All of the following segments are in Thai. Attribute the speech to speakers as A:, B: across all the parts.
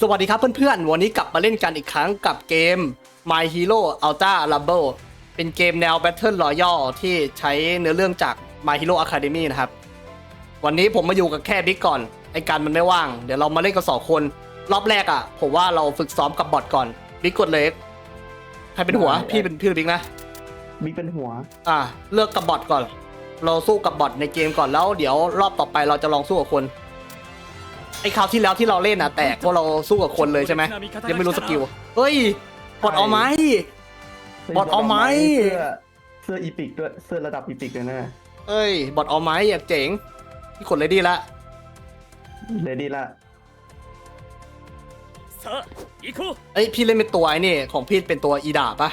A: สวัสดีครับเพื่อนๆ วันนี้กลับมาเล่นกันอีกครั้งกับเกม My Hero Ultra Rumble เป็นเกมแนว Battle Royale ที่ใช้เนื้อเรื่องจาก My Hero Academy นะครับ วันนี้ผมมาอยู่กับแค่บิ๊กก่อน ไอ้กันมันไม่ว่าง เดี๋ยวเรามาเล่นกันสองคน รอบแรกอะ ผมว่าเราฝึกซ้อมกับบอทก่อน บิ๊กกดเลยใครเป็นหัว พี่เป็นพี่หรือบิ๊กนะ
B: บิ๊กเป็นหัว
A: อะ เลือกกับบอทก่อน เราสู้กับบอทในเกมก่อนแล้ว เดี๋ยวรอบต่อไปเราจะลองสู้กับคน ไอ้คราวที่แล้วที่เราเล่นอะแตกเพราะเราสู้กับคนเลยใช่ไหมยังไม่รู้สกิลเฮ้ยปลดเอาไหม บอดเอาไหม
B: เสื้ออีพิกด้วยเสื้อระดับอีพิกเลยนะ
A: เอ้ยบอดเอาไหมอยากเจ๋งพี่คนเลยดีละ
B: เลยดีละ
A: เอ้ยพี่เล่นเป็นตัวไอ้นี่ของพี่เป็นตัวอีดาปะ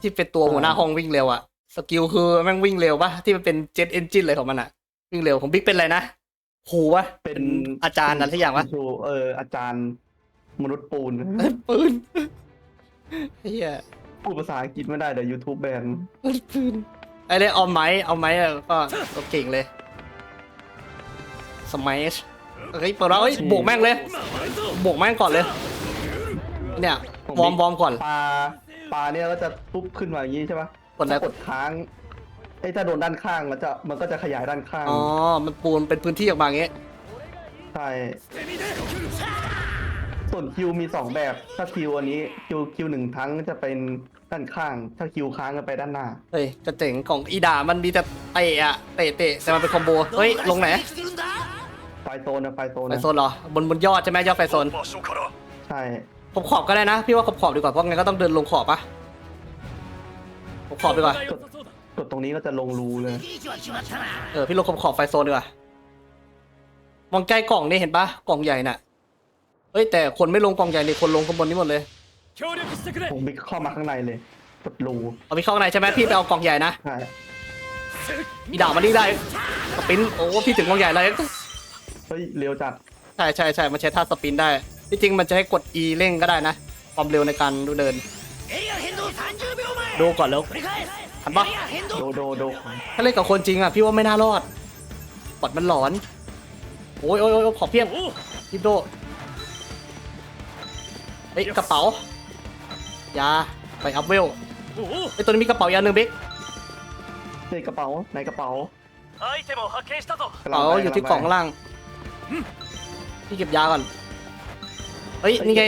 A: ที่เป็นตัวหัวหน้าห้องวิ่งเร็วอะสกิลคือแม่งวิ่งเร็วปะที่มันเป็นเจ็ตเอนจินเลยของมันอะวิ่งเร็วของบิ๊กเป็นอะไรนะ ครูวะ
B: เป็น
A: อาจารย์อะไรสักอย่างวะ
B: ครูเอออาจารย์มนุษย์ปูน
A: ปืนเฮีย
B: พูดภาษาอังกฤษไม่ได้เดี๋ยว YouTube แบน
A: ปืนไอ้เรื่องเอาไม้เอาไม้อะก็เก่งเลยสมัยเฮ้ยเปิดแล้วเฮ้ยบวกแม่งเลยบวกแม่งก่อนเลย เนี่ยวอมวอมก่อน
B: ปลาปลาเนี่ยก็จะปุ๊บขึ้นมาอย่างนี้ใช่ปะ
A: กด
B: แล้กดค้าง ไอ้ถ้าโดนด้านข้างมันจะมันก็จะขยายด้านข้าง
A: อ๋อ มันปูนเป็นพื้นที่ออกมาเงี้ย
B: ใช่ส่วนคิวมีสองแบบ ถ้าคิวอันนี้คิวคิวหนึ่งทั้งจะเป็นด้านข้าง ถ้าคิวค้างก็ไปด้านหน้า
A: เฮ้ยกระเจ๋งของอีดามันมีแต่เตะอะเตะเตะแต่มันเป็นคอมโบ เฮ้ย ลงไหน
B: ไฟโซนนะไฟโซน
A: ไฟโซนเหรอ บนบนยอดใช่ไหมยอดไฟโซน
B: ใช่
A: ขอบขอบก็ได้นะ พี่ว่าขอบขอบดีกว่า เพราะงั้นก็ต้องเดินลงขอบปะขอบขอบดีกว่า
B: ดตรงนี้ก็จะลงรูเลย
A: เออพี่ลงขอบขอบไฟโซนดีกว่ามองใกล้กล่องนี่เห็นปะกล่องใหญ่น่ะเฮ้ยแต่คนไม่ลงกล่องใหญ่เลยคนลงข้างบนนี้หมดเลย
B: ผมไปเข้ามาข้างในเลยกดรู
A: เอาไปเข้างในใช่ไหมพี่ไปเอากล่องใหญ่นะมีดาบมันนี่ได้สปินโอ้พี่ถึงกล่องใหญ่แล้ว
B: เฮ้ยเร็วจัด
A: ใช่ใช่ใช่มันใช้ท่าสปินได้ที่จริงมันจะให้กด E เร่งก็ได้นะ ความเร็วในการดูเดิน ดูก่อนแล้ว ทันปะ
B: โดโดโด
A: ถ้าเล่นกับคนจริงอะพี่ว่าไม่น่ารอดปอดมันหลอน โอ้ยโอ้ยโอ้ยขอเพียงฮิปโดเฮ้กระเป๋ายาไปอัพเวลไอตัวนี้มีกระเป๋ายาหนึ่งบิ๊ก
B: ในกระเป๋าในกระเป๋า
A: กระเป๋าอยู่ที่กล่องล่างพี่เก็บยาก่อนเฮ้ยนี่ไง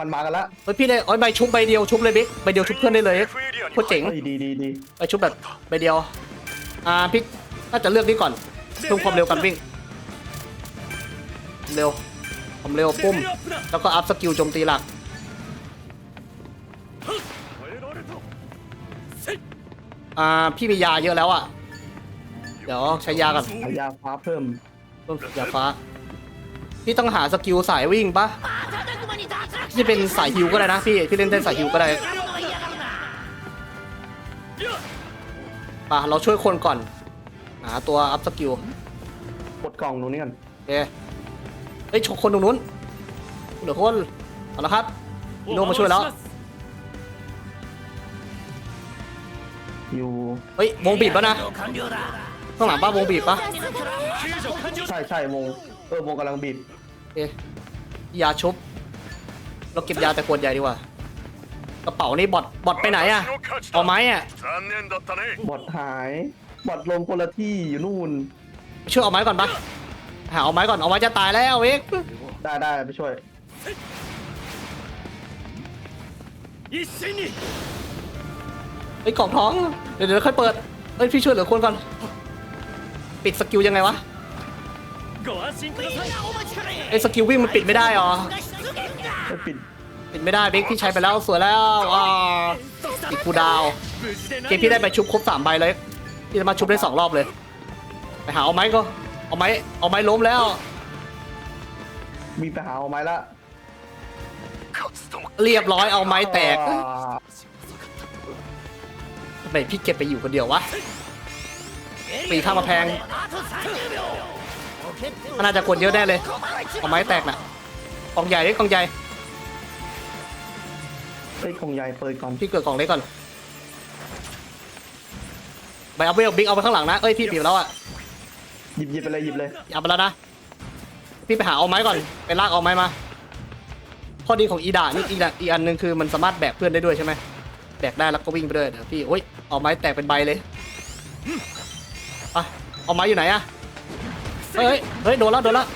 B: มันมากันละ
A: เฮ้ยพี่ได้โอ้ยใบชุบใบเดียวชุบเลยบิ๊กใบเดียวชุบเพื่อนได้เลยโคตรเจ๋ง
B: ดีดีดี
A: ใบชุบแบบใบเดียวอ่าพี่น่าจะเลือกนี่ก่อนเพิ่มความเร็วกันวิ่ง เร็วผมเร็วปุ้ม แล้วก็อัพสกิลโจมตีหลักอ่าพี่มียาเยอะแล้วอะ เดี๋ยวใช้ยากัน
B: ยาฟ้าเพิ่ม
A: เพิ่มยาฟ้า พี่ต้องหาสกิลสายวิ่งปะ ที่เป็นสายฮิวก็ได้นะพี่พี่เล่นเต้นสายฮิวก็ได้ป่ะเราช่วยคนก่อนหาตัวอัพสกิล
B: กดกล่องตรงนี้กัน
A: โอเคเฮ้ยชกคนตรงนู้นเดี๋ยวคนเอาละครับโนมาช่วยแล้ว
B: อยู่
A: เฮ้ยวงบีบป่ะนะข้างหลังป้าวงบีบป่ะ
B: ใช่ใช่วงเออวงกำลังบีบ
A: เอ๊ยาชุบ เราเก็บยาแต่ขวดใหญ่ดีกว่ากระเป๋านี่บอดบอดไปไหนอะเอาไม้อะ
B: บอดหาย บอดลงคนละที่อยู่นู่น
A: ช่วยเอาไม้ก่อนปะหาเอาไม้ก่อนเอาไม้จะตายแล้วเอก
B: ได้ได้ไปช่วย
A: ไอ้กล่องท้องเดี๋ยวเดี๋ยวค่อยเปิดเอ้ยพี่ช่วยเหลือคนก่อนปิดสกิลยังไงวะไอ้สกิลวิ่งมันปิดไม่ได้หรอ
B: ปิด
A: ปิดไม่ได้บิ๊กพี่ใช้ไปแล้วสวยแล้วอีกคูดาวเกมพี่ได้ไปชุบครบสามใบเลยพี่จะมาชุบได้สองรอบเลยไปหาเอาไม้ก็เอาไม้เอาไม้ล้มแล้ว
B: มีไปหาเอาไม้ละ
A: เรียบร้อยเอาไม้แตกทำไมพี่เก็บไปอยู่คนเดียววะปีข้ามาแพงน่าจะคนเยอะแน่เลยเอาไม้แตกน่ะ กล่องใหญ่ดิกล่องใหญ่
B: เฮ้ยคงใหญ่เปิดก่อน
A: พี่เกิดกล่องเล็กก่อนไปเอาเวลบิ๊กเอาไปข้างหลังนะเอ้ยพี่ปิวแล้วอะ
B: หยิบหยิบไปเลยหยิบเลย
A: เอาไปแล้วนะพี่ไปหาเอาไม้ก่อนไปลากเอาไม้มาข้อดีของอีดานี่อีกอย่างอีกอันหนึ่งคือมันสามารถแบกเพื่อนได้ด้วยใช่ไหมแบกได้แล้วก็วิ่งไปด้วยเดี๋ยวพี่โอ้ยเอาไม้แตกเป็นใบเลยอะเอาไม้อยู่ไหนอะเฮ้ยเฮ้ยโดนแล้วโดนแล้ว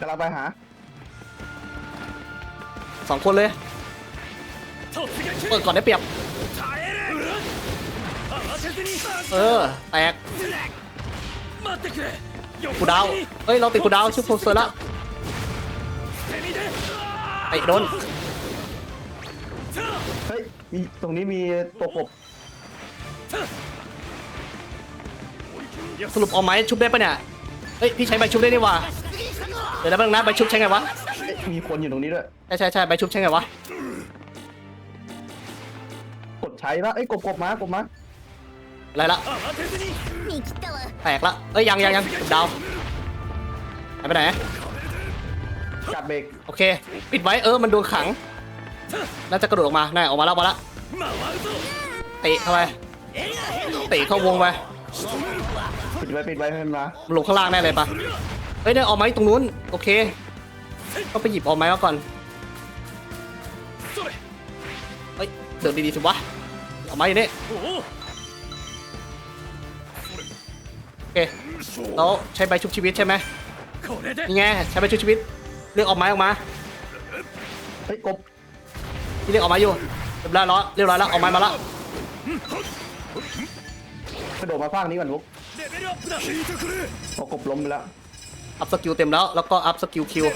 B: กำลังไปหา
A: สองคนเลย เปิดก่อนได้เปรียบ เออ แตกกูดาว เฮ้ย เราติดกูดาวชื่โพสเซอร์แล้วไอ้โดน
B: เฮ้ยมีตรงนี้มีตัวกบ
A: สรุปเอาไหมชุบได้ปะเนี่ย เฮ้ย พี่ใช้ไม้ชุบได้นี่วะ เดี๋ยวนะแป๊บนึงนะใบชุบใช้ไงวะ
B: เอ๊ะมีคนอยู่ตรงนี้ด้วย
A: ใช่ใช่ใช่ใบชุบใช้ไงวะ
B: กดใช้ละเอ้ยกบกบมากบมา
A: อะไรละ
C: 慌てずに
D: 見切ったわ
A: แตกละ เอ้ย ยังยังยังดาวหายไปไหน
B: จับเบรก
A: โอเค ปิดไว้ เออ มันโดนขัง น่าจะกระโดดออกมาน่าออกมาแล้วมาแล้ว
C: 回るぞ
A: เตะเข้าไป เตะเข้าวงไป
B: ปิดไว้ปิดไว้ให้มันมา
A: มันลงข้างล่างแน่เลยปะเ เฮ้ยได้ออกไม้ตรงนู้น โอเค ก็ไปหยิบออกไม้มาก่อน เฮ้ยเดือดีๆสิวะออกไม้อยู่นี่โอเคแล้วใช้ใบชุบชีวิตใช่ไหมนี่ไงใช้ใบชุบชีวิตเรียกออกไม้ออกมา
B: เฮ้ยกบ
A: ที่เรียกออกไม้อยู่เรียบร้อยแล้วเรียบร้อยแล้วออกไม้มาแล้ว
B: กระโดดมาฟางนี้ก่อนลุกโอ้กบล้มไปแล้ว
A: อัพสกิลเต็มแล้ว แล้วก็อัพสกิลคิว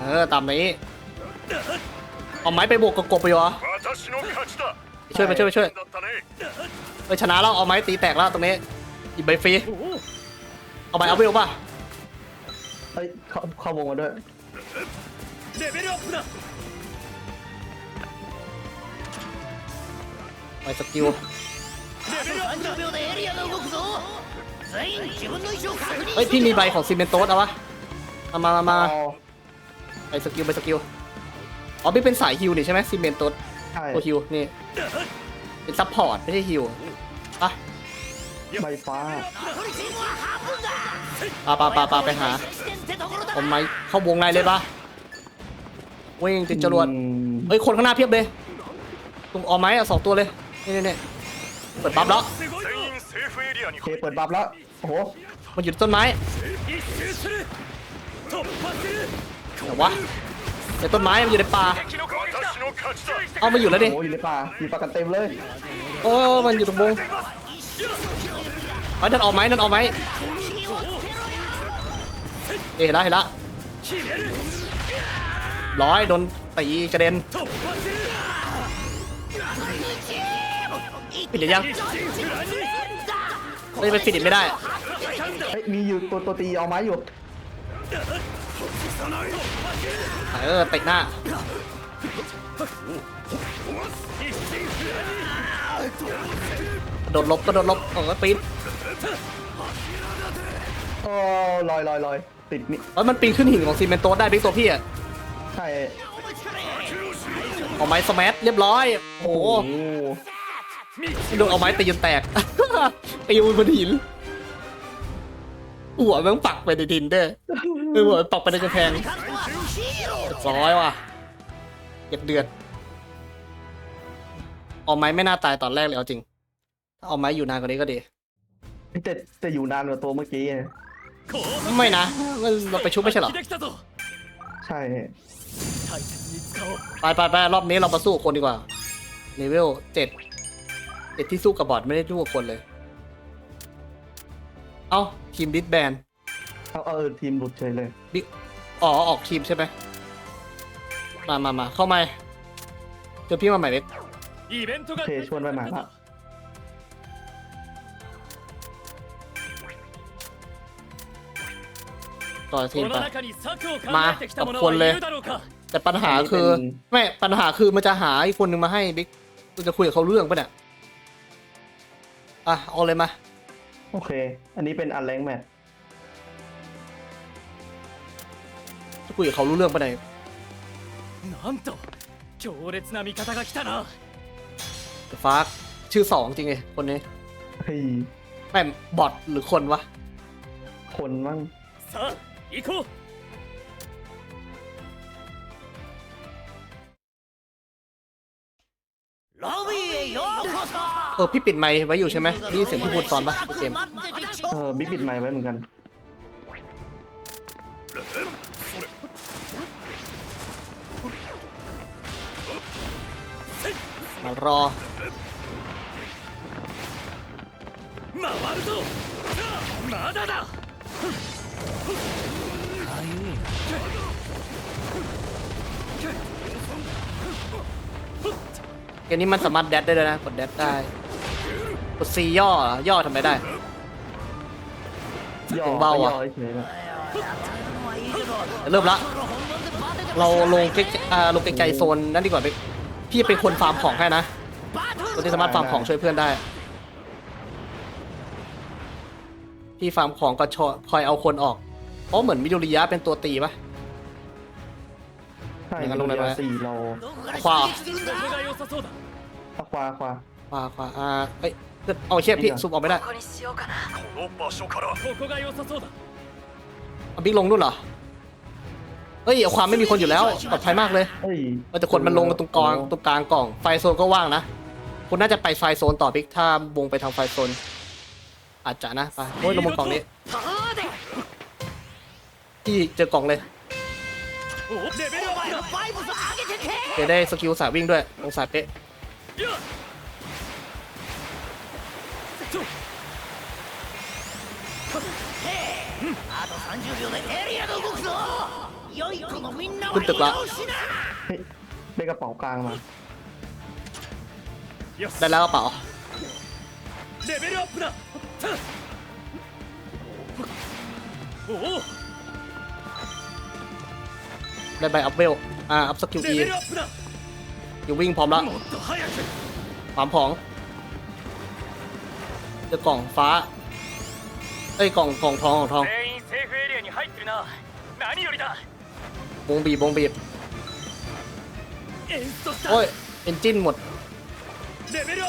A: เออ ตามนี้ เอาไม้ไปบวกกับกบไปวะช่วยไปช่วยไปช่วย
C: เอ
A: อชนะแล้วเอาไม้ตีแตกแล้วตรงนี้อีบใบฟรี เอาไปเอาไปเอาป่ะ
B: เฮ้ยข้าเข้าวงมาด้วย
A: ไปสกิล เฮ้ยพี่มีใบของซีเมนโต๊เอาวะเอามามามาไปสกิลไปสกิลอ๋อพี่เป็นสายฮิวนี่ใช่ไหมซีเมนโต๊ด
B: ใช่
A: โอฮิวนี่เป็นซัพพอร์ตไม่ใช่ฮิวอะ
B: ใบฟ้า
A: ปาปาปะปะไปหาผมไหมเข้าวงในเลยปะวิ่งติดจรวดเฮ้ยคนข้างหน้าเพียบเลยตรงออไม้อะสองตัวเลยนี่นี่เปิดปั๊บแล้ว
B: เคเปิดบัฟแล้ว โอ้โห
A: มันอยู่ต้นไม้แต่วะในต้นไม้มันอยู่ในป่าเอามาอยู่แล้วดิ
B: อยู่ในป่าอยู่ป่ากันเต็มเลย
A: โอ้มันอยู่ตรงวงเฮ้ยดันออกไหมนั่นออกไหมเอ๊ะเห็นละเห็นละร้อยโดนตีกระเด็นปิดหยัง เราจไปฟินิชไม่ได้
B: เฮ้ยมีอยู่ตัวตัวตีเอาไม้อยู่
A: เออเตะหน้าโดดลบก็โดดลบเออปีน
B: โอ้ลอยลอยลอยติดนี่
A: แล้วมันปีนขึ้นหินของซีเมนโตสได้ด้วยตัวพี่อะ
B: ใช่
A: เอาไม้สมัตเรียบร้อย โอ้โห
B: โอ้ โด
A: นเอาไม้ตีจนแตกตีบนบนหิน หัวแม่งปักไปในดินเด้อหัวปักไปในกระแพงร้อยว่ะเก็บเดือดเอาไม้ไม่น่าตายตอนแรกเลยเอาจริง เอาไม้อยู่นานกว่านี้ก็ดี
B: แต่แต่อยู่นานกว่าตัวเมื่อกี้ไม่
A: นะเราไปชุบไม่ใช่หรอ
B: ใช่
A: ไปไปไปรอบนี้เรามาสู้คนดีกว่าเลเวลเจ็ด เจ็ดที่สู้กับบอทไม่ได้สู้กับคนเลย เอ้า ทีมดิสแบน
B: เอาเอาเออทีมหลุดเฉยเลย
A: บิ๊กอ๋อ ออกทีมใช่ไหม มามามาเข้ามาเจอพี่มาใหม่เล็ก
C: イベントが
B: โอเคชวนไปใหม่ละ
A: ต่อที
C: こ
A: ม
C: の
A: ไป
C: 中に策を考
A: まあ
C: えてきた者
A: ขอบคุณเลย
C: はいるだろうか
A: แต่ปัญหาคือ
B: อันนี้เป็น
A: ไม่ปัญหาคือมันจะหาอีกคนหนึ่งมาให้บิ๊กมันจะคุยกับเขาเรื่องปะเนี่ย อ่ะ เอาเลยมา
B: โอเค อันนี้เป็นอันแรงแมท
A: จะคุยกับเขารู้เรื่องปะเนี่ย
C: なんと強烈な味方が来たな
A: ฟาร์กชื่อสองจริงไงคนนี้
B: เฮ้ย
A: แม่งบอทหรือคนวะ
B: คนมั่ง
C: さあ行こう
A: อพี่ปิดไมค์ไว้อยู่ใช่ไหมได้ยินี่เสียงพี่พูดตอนปะพี่เกม
B: เออบิ๊กปิดไมค์ไว้เหมือนกัน
A: มารอ
C: 回るぞまだだ
A: เกมนี้มันสามารถแดดได้ด้วยนะ กดแดดได้ กดซีย่อเหรอย่อทำไมได้
B: ย่อ
A: เบาอะ
B: ย่อเฉยๆนะ
A: เริ่มละ เราลงใกล้อ่าลงไกลๆโซนนั่นดีกว่าไปพี่เป็นคนฟาร์มของให้นะคนที่สามารถฟาร์มของช่วยเพื่อนได้ พี่ฟาร์มของก็ชอคอยเอาคนออกเพราะเหมือนมิโดริยะเป็นตัวตีปะ
B: ใช่
A: อย่างนั้นลงได้ไหม
B: สี่เรา
A: ขวา
C: ここが良さそうだ
B: ขวาขวา
A: ขวาขวาอ่าเอ้ยเอาเชี่ยพี่ซุปออกไม่ได้
C: この場所からここが良さそうだ
A: เอาบิ๊กลงนู่นเหรอเอ้ยเอาความไม่มีคนอยู่แล้วปลอดภัยมากเลย
B: เฮ้ย
A: เออแต่คนมันลงตรงกลางตรงกลางกล่อง ไฟโซนก็ว่างนะ คุณน่าจะไปไฟโซนต่อบิ๊กถ้าวงไปทางไฟโซน อาจจะนะ ไปโอ้ยลงบนกล่องนี้พี่เจอกล่องเลย
C: お レベルアップだ
D: バイブス上げてけ
A: จะได้สกิลสายวิ่งด้วยลงสายเป๊ะ
C: いやちょ
D: あと30秒でエリアが動くぞ良い子のみんなは
A: 食っとくわ
D: 移動しな
B: เฮ้ยได้กระเป๋ากลางมา
C: よし
A: ได้แล้วกระเป๋า
C: レベルアップだおお
A: ได้ใบอัพเวลอ่าอัพสกิลอีอยู่วิ่งพร้อมแล้วขวามผองเจอกล่องฟ้าเอ้ยกล่องกล่องทองของทองวงบีบวงบีบโอ้ยเอนจินหมด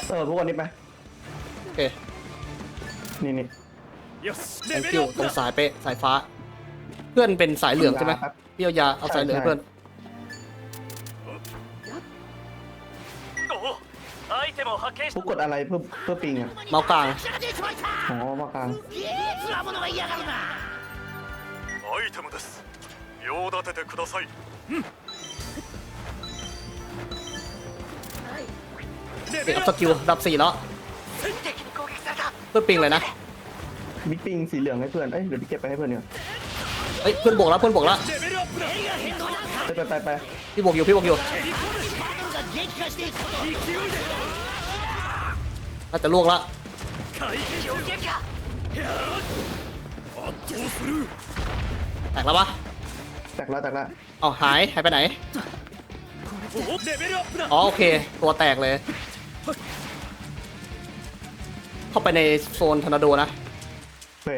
B: เออพวกคนนี้ไหม
A: โอเค
B: นี่นี่
C: ต
A: ร
C: ง
A: คิวตรงสายเป๊ะสายฟ้า เพื่อนเป็นสายเหลืองใช่ไหม
B: ยาครับ
A: พี่เอายาเอาสายเหลืองให้เพื่อน
C: おおアイテムを発見し
B: พวกกดอะไรเพื่อเพื่อปิงอ่ะ
A: เมาส์กลาง
D: が出ちまった
B: อ๋อมากลาง
D: ゲーツなものが嫌がるな
E: アイテムです用立ててください
C: レ
A: เก็
C: ベ
A: บ
C: ル
A: อั
C: ア
A: พ
C: ッ
A: สกิลดับสี่แล้ว
D: 敵に攻撃された
A: เพื่อปิงเลยนะ
B: บิ๊กปิงสีเหลืองให้เพื่อน เอ้ยเดี๋ยวพี่เก็บไปให้เพื่อนเนี่ย
A: เฮ้ยเพื่อนบวกแล้วเพื่อนบวกแล้ว
B: ไปไปไปไป
A: พี่บวกอยู่พี่บวกอยู่น่าจะลวกละแตกแล้วปะ
B: แตกแล้วแตกแล้ว
A: อ๋อหายหายไปไหนอ๋อโอเคตัวแตกเลย เข้าไปในโซนทอร์นาโดนะ
B: เฮ้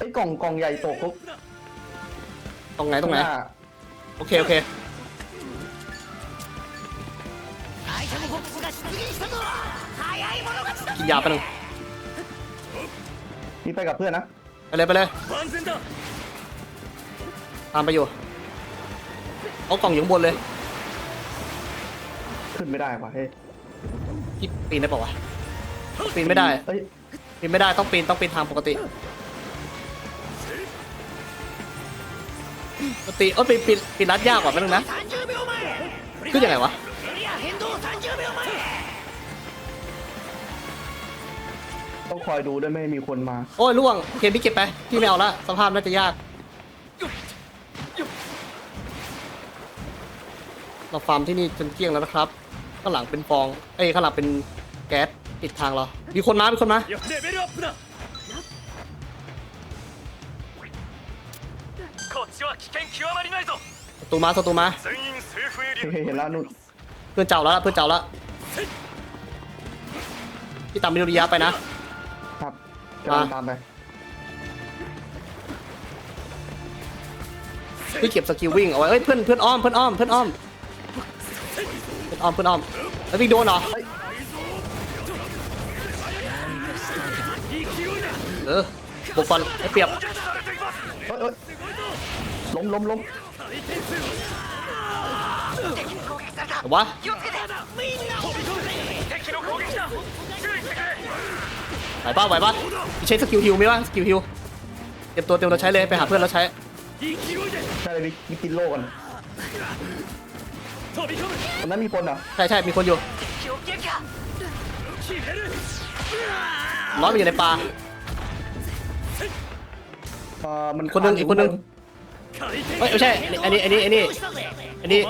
B: ไอ้ยกล่องกล่องใหญ่ตกปุ๊บ
A: ตรงไหนตรงไหน
B: ข้าา
A: โอเคโอเค
D: アイテムボックスが出現したぞ早い者勝ちだ
A: กินยาไปหนึ่ง
B: นี่ไปกับเพื่อนนะ
A: ไปเลยไปเลย
C: 万全だ
A: ตามไปอยู่ เอากล่องอยู่ข้างบนเลย
B: ขึ้นไม่ได้ว่ะเฮ้ย
A: พี่ปีนได้ป่าวะ ปีนไม่ได้
B: เอ้ย
A: ปีนไม่ได้ต้องปีนต้องปีนทางปกติ ปกติโอ้ยปิดปิดปิดรัดยากกว่าไปนึงนะขึ้นยังไงวะ
B: ต้องคอยดูได้ไม่ห้มีคนมา
A: โอ้ยล่วงเกมพี่เก็บไปพี่ไม่เอาละสภาพน่าจะยาก เราฟาร์มที่นี่จนเกลี้ยงแล้วนะครับข้างหลังเป็นฟอง เอ้ข้างหลังเป็นแก๊สติดทางเรา มีคนมา มีคนมา
C: こっちは危険極まりないぞ
A: ศัตรูมาศัตรูมา
E: 全員セーフエリ
B: เฮ้ย
E: ア
B: เห็นแล้วนู่น
A: เพื่อนเจ้าแล้วเพื่อนเจ้าแล้วพี่ตามมิโนริยะไปนะ
B: ครับกำลัง
A: มา
B: ตามไป
A: พี่เก็บสกิลวิ่งเอาไว้เอ้ยเพื่อนเพื่อนอ้อมเพื่อนอ้อมเพื่อนอ้อมเพื่อนอ้อมเพื่อนอ้อมแล้ววิ่งโดนเหรอเออบุกก่อนไอ้เปรียบ
B: เอ้ยเอ้ย ล้มล้มล้ม
A: วะไหวป่ะไหวป่ะใช้สกิลฮิวไหมวะสกิลฮิวเตรียมตัวเตรียมเราใช้เลยไปหาเพื่อนเราใช้
B: ใช่เลยมีกินโลกันตอนนั้นมีคนอะ
A: ใช่ใช่มีคนอยู่ร้อยมัอยู่ในป่า
B: มัน
A: คนนึงอีกคนนึง เฮ้ยไม่ใช่ อันนี้ อันนี้ อันนี้ อันนี้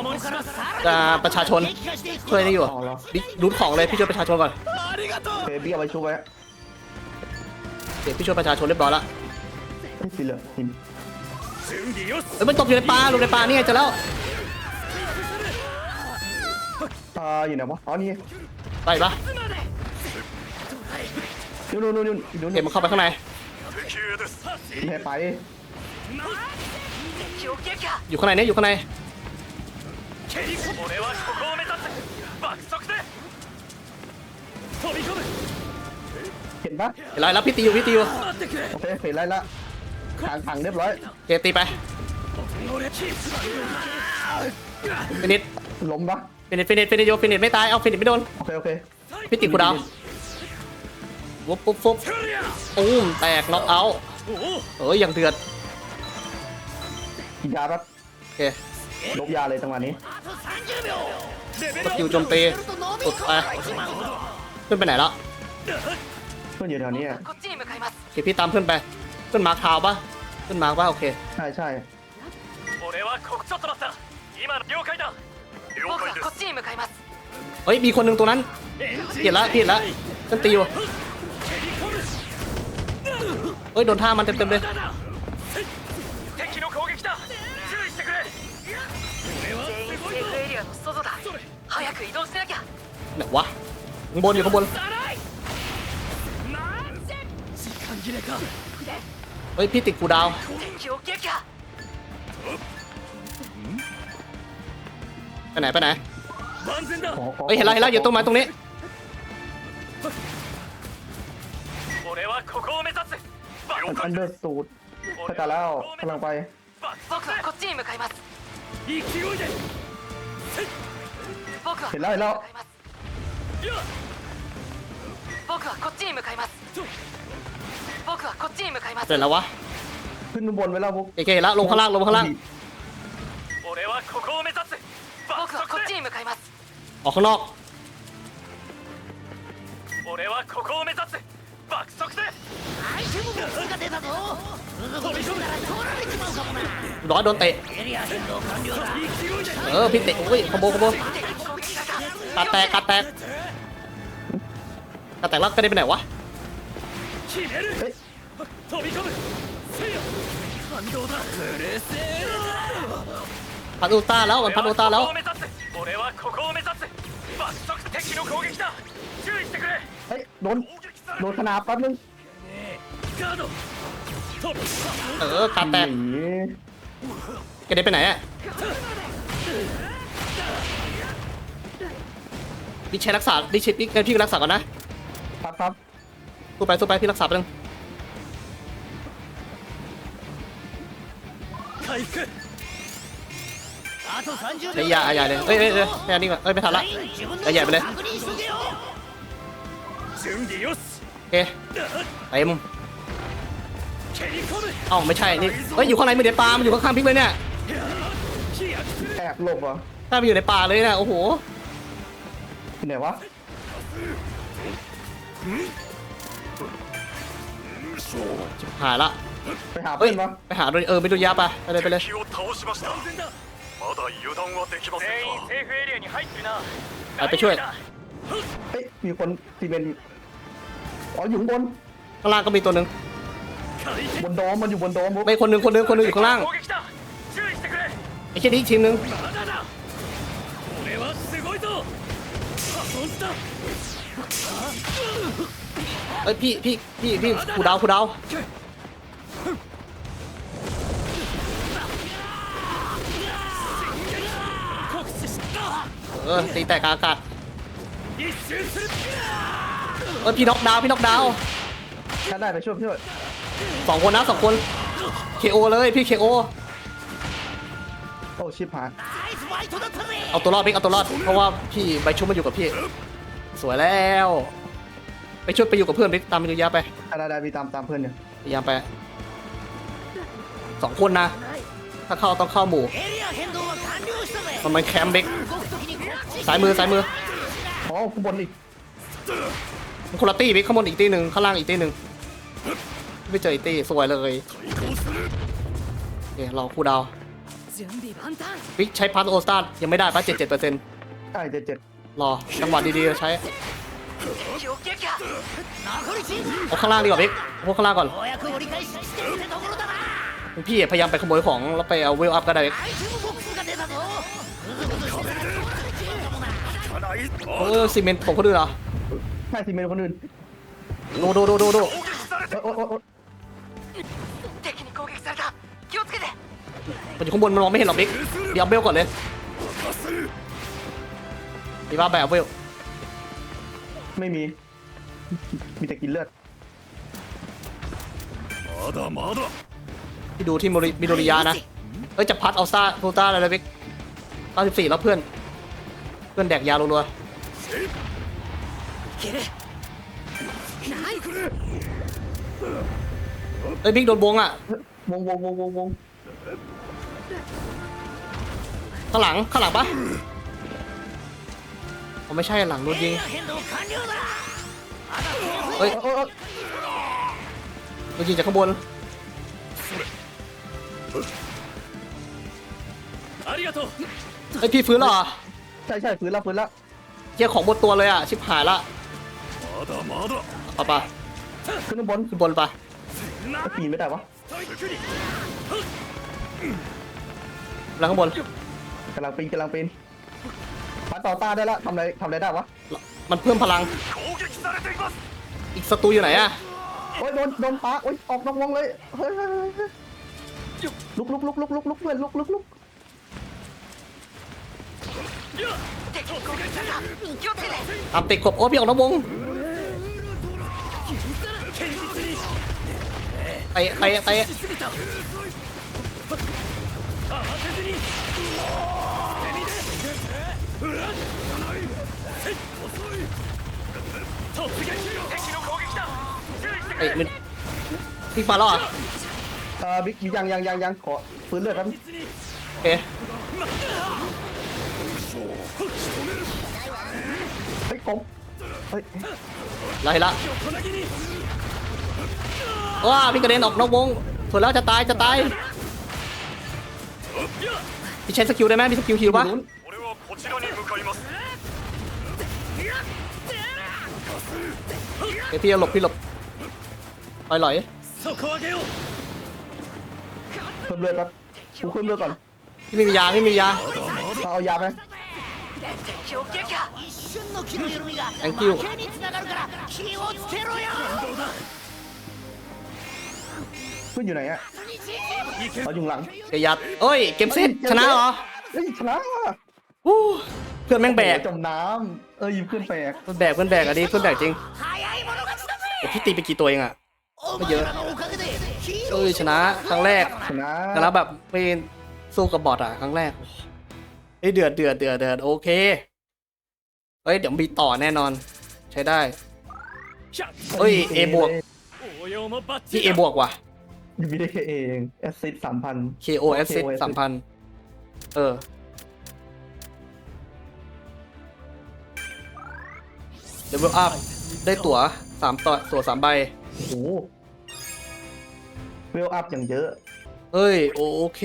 A: จะประชาชนช่วยนี่อยู่หรอรูดของเลยพี่ช่วยประชาชนก่อน
B: เบบี้เอาไปชุบไว้
A: เดี๋ยวพี่ช่วยประชาชนเรียบร้อยละ
B: ไม่สีเหลืองหิน
A: เอ้ยมันตกอยู่ในปลาลงในปลานี่ไงเจะแล้ว
B: ปลาอยู่ไหนวะอ๋อนี่
A: ไปปะ
B: นู่นนู่นนู่นนู่น
A: เห็นมันเข้าไปข้างใน
B: ไม่ไป
A: อยู่ข้างในเนี่ยอยู่ข้างใน
B: เห็นปะ
A: เห็นไรแล้วพี่ตีอยู่พี่ตีอยู่
B: โอเคเห็นไรละทางทางเรียบร้อย
A: เกตีไปฟินิช
B: ล้มปะ
A: ฟินิชฟินิชฟินิชโยฟินิชไม่ตายเอาฟินิชไม่โดน
B: โอเคโอเค
A: พี่ติดกูดาววุบปุ๊บปุ๊บอู้มแตกน็อกเอาท์เอ้ยยังเดือด
B: กินยาปะ
A: โอเค
B: ลบยาเลยจังหวะนี้
D: あと30秒
C: レベ
A: ส
C: ル
A: กิลโจมตีสุดไปขึ้นไปไหนแล้ว
B: เพื่อนอยู่แถวนี้อะ
D: こっちに向かいます
A: โอเคพี่ตามขึ้นไปขึ้นมาร์คทาวน์ปะขึ้นมาร์คปะโอเค
B: ใช่ใช่
E: 俺はここちょっと待った今の了解だ了
D: 僕
E: 解で
D: はこっちに向かいます
A: เฮ้ยมีคนหนึ่งตัวนั้น
C: エンジン
A: เปลี่ยนละเปลี่ยนละขึ้นตีอยู่
C: 蹴り込む
A: เฮ้ยโดนท่ามันเต็มเต็มๆเลย
D: 早く移動しなきゃ
A: ไหนวะข้างบนอยู่ข้างบน
C: さらいなんせ時間切れか
A: เฮ้ยพี่ติดกูดาว
D: 敵を撃破
A: ไปไหนไปไหน
C: 万全だ
B: ขอขอ
A: เฮ้ยเห็นแล้วเห็นแล้วอยู่ต้นไม้ตรงนี้
E: 俺はここを目指す爆
B: อัน
E: 速
B: เดอ
E: で
B: ร์สูตรเข้าใจแล้วกำลังไป
E: 爆
D: 僕
E: 速で
D: はこっちに向かいます
C: 勢いで
D: 僕は
B: เห็นแล้วเห็นแล้ว
D: 僕はこっちに向かいます僕はこっちに向かいます
A: เสร็จแล้ววะ
B: ขึ้นข้างบนไว้แล้วพวก
A: โอเคเห็นแล้วลงข้างล่างลงข้างล่าง
E: 俺はここを目指す爆
D: 僕はこっち
E: 速で
D: に向かいます
A: ออกข้างนอก
E: 俺はここを目指す爆速で
D: アイテムボックスが出たぞすぐ飛び込んだら取られちまうかもな
A: ร้อยโดนเตะ
D: エリア変動完了だ
C: 勢いで
A: เออพี่เตะอุ้ยขโมยขโมย
D: 敵攻撃型
A: กาแตกกาแตกกาแตกแล้วกระเด็นไปไหนวะพันอุต้าแล้วมันพันอุต้าแล้ว
B: เฮ้ยโดนโดนขนาดแป๊บนึง
A: เออกาแตกกระเด็นไปไหนอะ ดิใช้รักษาดิใช้ดิงั้นพี่รักษาก่อนนะครับ
B: ครับ
A: สู้ไปสู้ไปพี่รักษาไปบนึงไอ้ยาไอ้ยเลยเอ้ยเอ้ยเอ้ยไอ้นี่ก่อนเอ้ยไม่ทันละ
D: ไอ้
A: ยาไปเลยโอเคไอ้มุ
C: ม
A: เอ้าไม่ใช่นี่เอ้ยอยู่ข้างในมือเดปลามันอยู่ข้างๆพิกเลยเนี่ย
B: แอบหลบเหรอ
A: ถ้ามันอยู่ในป่าเลยนะโอ้โห
B: ไหนวะ
A: หายละ
B: ไปหา
A: เฮ้
B: เพื่
A: ย
B: อนปะ
A: ไปหาโดนเออไปดูยาไปไปเลยไปเลย
E: 敵を倒しました
C: 安全だ
E: まだ油断はできません全員かセーフエリアに入ってるな
A: ไปไปช่วย
B: เฮ้ยมีคนซีเมนต์อ๋ออยู่ข้างบน
A: ข้างล่างก็มีตัวหนึ่ง
C: 回転
B: บนโดมมันอยู่บนโดมบุ๊ก
A: ไม่คนหนึ่งคนหนึ่งคนหนึ่งอยู่ข้างล่าง
E: 攻撃だ注意してくれ
A: ไอ้เช่นนี้อีกทีมหนึ่ง
C: まだだ俺はすごいぞ破損した
A: เอ้ยพี่พี่พี่พี่คูดาวคูดาวเออตีแตกอากาศเออพี่น็อกดาวพี่น็อกดาว
B: ถ้าได้ไปช่วยพี่วย
A: สองคนนะสองคนเคโอเลยพี่เคโอ
B: อ้ชิบหาย
A: เอาตัวรอดพี่เอาตัวรอดเพราะว่าพี่ใบชุบมันอยู่กับพี่ สวยแล้ว ไปชุดไปอยู่กับเพื่อนพี่ตามมิดูยาไป
B: ได้ได้พี่ตามตามเพื่อนเนี่ย
A: พยายามไปสองคนนะ ถ้าเข้าต้องเข้าหมู่มันมันแคมเบกสายมือสายมือ
B: อ๋อข้างบนอีก
A: มันคนละตีบิ๊กข้างบนอีกตีหนึ่งข้างล่างอีกตีหนึ่งไม่เจออีตีสวยเลยโอเคเราคู่ดาว ปิ๊กใช้พาร์ทโอสตาร์ยังไม่ได้ป่ะเจ็ดเจ็ดเปอร์เซ็นต์
B: ใช่เจ็ดเจ็ด
A: รอจังหวะดีๆ
D: เราใช้
A: เอาข้างล่างดีกว่าปิ๊กพวกข้างล่างก่อนพี่พยายามไปขโมยของแล้วไปเอาเวลอัพก็ได้ปิ๊กเออซีเมนต์ของคนอื่นเหรอ
B: ใช่ซีเมนต์คนอื่น
A: โดโดโด
E: โดโด
B: โอ้โอ้โอ้ั
A: นอยู่ข้างบนมันมองไม่เห็นหรอกบิ๊กเดี๋ยวเบลก่อนเลยมีบ้าแบบเบล
B: ไม่มี มีแต่กินเลือด
E: มาดมา
A: ดที่ดูที่มิมิโดริยานะเอ้ยจะพัดเอาซ่าโคต้าอะไรเลยบิ๊กเก้าสิบสี่แล้วเพื่อน เพื่อนแดกยา
C: ลงรั
A: วเอ้ยบิ๊กโดนวงอะ
B: วงวงวงวงวง
A: ข้างหลังข้างหลังปะผมไม่ใช่หลังโดนยิงเฮ้ย
B: โด
A: นยิงจากข้างบนไอพี่ฟื้นเหรอ
B: ใช่ใช่ฟื้นแล้วฟื้นแล้ว
A: เจ้าของหมดตัวเลยอะชิบหายละ
E: เอา
A: ปะ
B: ขึ้นบน
A: ขึ้นบนปะ
B: ปีนไม่ได้ปะ
A: แลังข้างบน
B: กำลังปีนกำลังปีนมาต่อต้าได้แล้วทำอะไรทำอะไรได้วะ
A: มันเพิ่มพลัง อีกศัตรูอยู่ไหนอะ
B: โอ้ยโดนโดนปะโอ้ยออกนอกวงเลยเฮ้ยเฮ้ลุกลุกลุกลุกลุกลุกเพื่อนลุกลุกลุก
D: ทำบ
A: ติดกบโอ้พี่ออกนอกวงเตะเตะ
C: เตะ 慌てずに突撃敵の攻撃だ注意して
A: ไอ้มันพี่มาแล้วเหรอ่ะ
B: เอ่อบิ๊กยังยังยังยังขอฟื้นเลือดครับ
A: โอเค
B: เฮ้ยกบเฮ้ย
A: ไล่ละ
C: 小投げに
A: ว้าพี่กระเด็นออกนอกวงส่วนแล้วจะตายจะตาย พี่ใช้สกิลได้ไหมมีสกิลฮิลปะเดี๋ยพี่จะหลบพี่หลบลอยลอย
B: เพิ่มเลือดครับกูเพิ่มเลือดก่อน
A: พี่มียาพี่มียา
B: เอายาไห
A: thank you
B: เพื่อนอยู่ไหนอะเขาอยู่หลัง
A: เกยัดเอ้ย เกมสิ้นชนะเหรอ
B: เฮ้ยชนะว่ะ
A: เพื่อนแม่งแบก
B: จมน้ำเอ้ยเพื่อนแบก
A: เพื่อนแบกเพื่อนแบกอันนี้เพื่อนแบกจริงพี่ตีไปกี่ตัวเองอะ
D: ไม่เยอะ
A: เอ้ยชนะครั้งแรก
B: ชนะ
A: ชนะแบบไม่สู้กับบอทอะครั้งแรกเฮ้ยเดือดเดือดเดือดเดือดโอเคเฮ้ยเดี๋ยวมีต่อแน่นอน ใช้ได้เฮ้ยเอบวกพี่
C: เอ
A: บวกว่ะ
B: บีได้แค่เองแอสซิดสามพัน
A: KO S สามพันเออ เลเวลอัพ ได้ตั๋วสามต่อตั๋วสามใบ
B: โอ้โหเวลอัพอย่างเยอะ
A: เอ้ย โอเค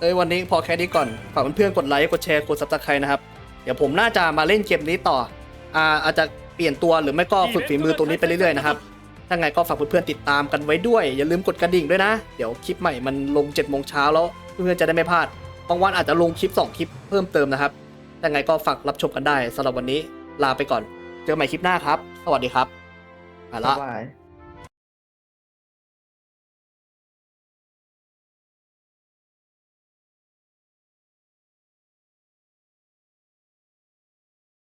A: เอ้ย วันนี้พอแค่นี้ก่อน ฝากเพื่อนๆกดไลค์ กดแชร์ กดซับสไครต์นะครับ เดี๋ยวผมน่าจะมาเล่นเกมนี้ต่อ อ่าอาจจะเปลี่ยนตัวหรือไม่ก็ฝึกฝีมือตรงนี้ไปเรื่อยๆนะครับ ถ้าไงก็ฝากเพื่อนๆติดตามกันไว้ด้วย อย่าลืมกดกระดิ่งด้วยนะ เดี๋ยวคลิปใหม่มันลง7จ็ดโมงเช้าแล้วเพื่อนๆจะได้ไม่พลาดบางวันอาจจะลงคลิป 2 คลิปเพิ่มเติมนะครับถ้าไงก็ฝากรับชมกันได้สำหรับวันนี้ลาไปก่อน เจอกันใหม่คลิปหน้าครับ สวัสดีครับไปละ